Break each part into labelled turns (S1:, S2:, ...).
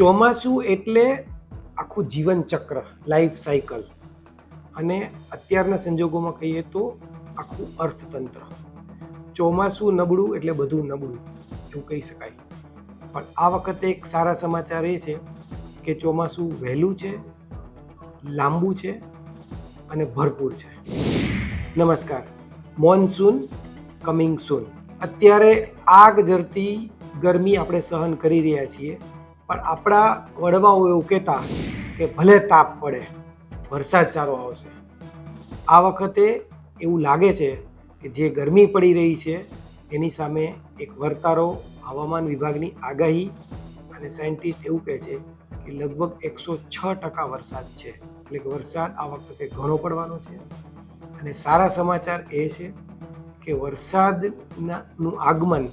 S1: ચોમાસું એટલે આખું જીવન ચક્ર લાઈફ સાયકલ અને અત્યારના સંજોગોમાં કહીએ તો આખું અર્થતંત્ર. ચોમાસું નબળું એટલે બધું નબળું, એવું કહી શકાય. પણ આ વખતે એક સારા સમાચાર એ છે કે ચોમાસું વહેલું છે, લાંબુ છે અને ભરપૂર છે. નમસ્કાર. Monsoon coming soon. અત્યારે આગ જરતી ગરમી આપણે સહન કરી રહ્યા છીએ. પણ આપણા વડવાઓ એવું કહેતા કે ભલે તાપ પડે, વરસાદ સારો આવશે. આ વખતે એવું લાગે છે કે જે ગરમી પડી રહી છે, એની સામે એક વર્તારો હવામાન વિભાગની આગાહી અને સાયન્ટિસ્ટ એવું કહે છે કે લગભગ એકસો છ ટકા વરસાદ છે. એટલે કે વરસાદ આ વખતે ઘણો પડવાનો છે. અને સારા સમાચાર એ છે કે વરસાદના નું આગમન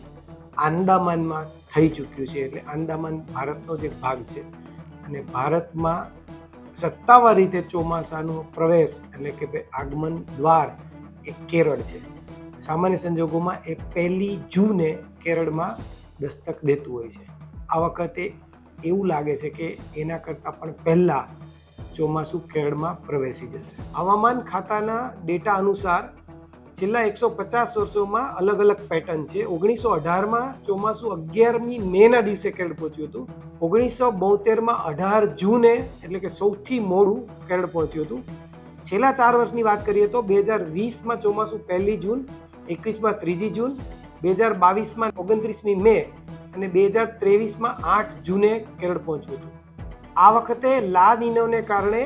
S1: આંદામાનમાં થઈ ચૂક્યું છે એટલે આંદામાન ભારતનો જ એક ભાગ છે. અને ભારતમાં સત્તાવાર રીતે ચોમાસાનો પ્રવેશ એટલે કે ભાઈ આગમન દ્વાર એ કેરળ છે. સામાન્ય સંજોગોમાં એ પહેલી જૂને કેરળમાં દસ્તક દેતું હોય છે. આ વખતે એવું લાગે છે કે એના કરતાં પણ પહેલાં ચોમાસું કેરળમાં પ્રવેશી જશે. હવામાન ખાતાના ડેટા અનુસાર છેલ્લા એકસો પચાસ વર્ષોમાં અલગ અલગ પેટર્ન છે. ઓગણીસો અઢારમાં ચોમાસું અગિયારમી મેના દિવસે કેરળ પહોંચ્યું હતું. ઓગણીસો બોતેરમાં અઢાર જૂને, એટલે કે સૌથી મોડું કેરળ પહોંચ્યું હતું. છેલ્લા ચાર વર્ષની વાત કરીએ તો બે હજાર વીસમાં ચોમાસું પહેલી જૂન, એકવીસમાં ત્રીજી જૂન, બે હજાર બાવીસમાં ઓગણત્રીસમી મે અને બે હજાર ત્રેવીસમાં આઠ જૂને કેરળ પહોંચ્યું હતું. આ વખતે લા નિનવને કારણે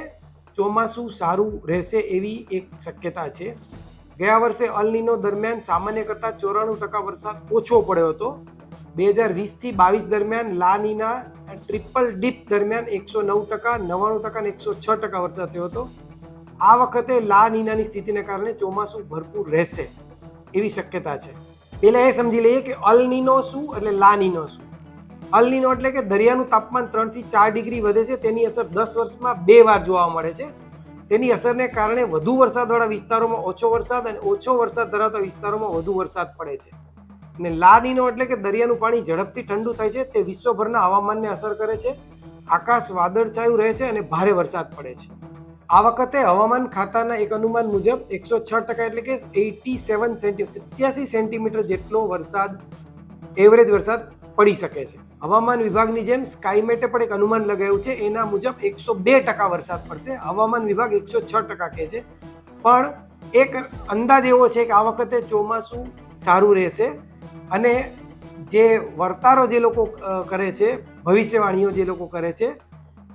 S1: ચોમાસું સારું રહેશે એવી એક શક્યતા છે. ગયા વર્ષે અલનીનો દરમિયાન સામાન્ય કરતાં ચોરાણું ટકા વરસાદ ઓછો પડ્યો હતો. બે હજાર વીસથી બાવીસ દરમિયાન લાનીના ટ્રિપલ ડીપ દરમિયાન એકસો નવ ટકા, નવ્વાણું ટકા એકસો છ ટકા વરસાદ થયો હતો. આ વખતે લા નીનાની સ્થિતિને કારણે ચોમાસું ભરપૂર રહેશે એવી શક્યતા છે. પહેલાં એ સમજી લઈએ કે અલનીનો શું એટલે લા નીનો શું? અલનીનો એટલે કે દરિયાનું તાપમાન ત્રણથી ચાર ડિગ્રી વધે છે, તેની અસર દસ વર્ષમાં બે વાર જોવા મળે છે. તેની અસરને કારણે વધુ વરસાદવાળા વિસ્તારોમાં ઓછો વરસાદ અને ઓછો વરસાદ ધરાવતા વિસ્તારોમાં વધુ વરસાદ પડે છે. અને લા નીનો એટલે કે દરિયાનું પાણી ઝડપથી ઠંડુ થાય છે, તે વિશ્વભરના હવામાનને અસર કરે છે, આકાશ વાદળછાયું રહે છે અને ભારે વરસાદ પડે છે. આ વખતે હવામાન ખાતાના એક અનુમાન મુજબ એકસો છ ટકા એટલે કે એટી સેવન સેન્ટી, સિત્યાસી સેન્ટીમીટર જેટલો વરસાદ, એવરેજ વરસાદ પડી શકે છે. હવામાન વિભાગની જેમ સ્કાયમેટે પણ એક અનુમાન લગાવ્યું છે. એના મુજબ એકસો બે ટકા વરસાદ પડશે. હવામાન વિભાગ એકસો છ ટકા કહે છે. પણ એક અંદાજ એવો છે કે આ વખતે ચોમાસું સારું રહેશે અને જે વર્તારો જે લોકો કરે છે, ભવિષ્યવાણીઓ જે લોકો કરે છે,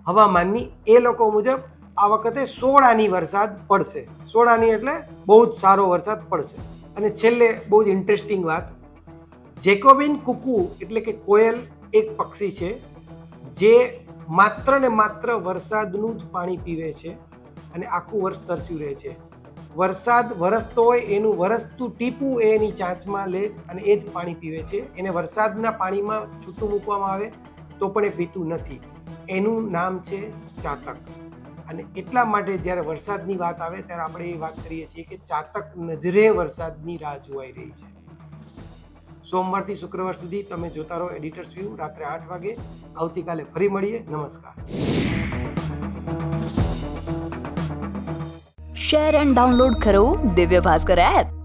S1: હવામાનની, એ લોકો મુજબ આ વખતે સોળાની વરસાદ પડશે. સોળાની એટલે બહુ જ સારો વરસાદ પડશે. અને છેલ્લે બહુ જ ઇન્ટરેસ્ટિંગ વાત જેકોબિન કુકુ એટલે કે કોયલ એક પક્ષી છે, જે માત્ર ને માત્ર વરસાદનું જ પાણી પીવે છે અને આખું વર્ષ તરસ્યું રહે છે. વરસાદ વરસતો હોય એનું વરસતું ટીપું એ એની ચાંચમાં લે અને એ જ પાણી પીવે છે. એને વરસાદના પાણીમાં છૂટું મૂકવામાં આવે તો પણ એ પીતું નથી. એનું નામ છે ચાતક. અને એટલા માટે જ્યારે વરસાદની વાત આવે ત્યારે આપણે એ વાત કરીએ છીએ કે ચાતક નજરે વરસાદની રાહ જોવાઈ રહી છે. સોમવારથી શુક્રવાર સુધી તમે જોતા રહો એડિટર્સ વ્યૂ રાત્રે આઠ વાગે આવતીકાલે ફરી મળીએ. નમસ્કાર.
S2: શેર એન્ડ ડાઉનલોડ કરો દિવ્ય ભાસ્કર એપ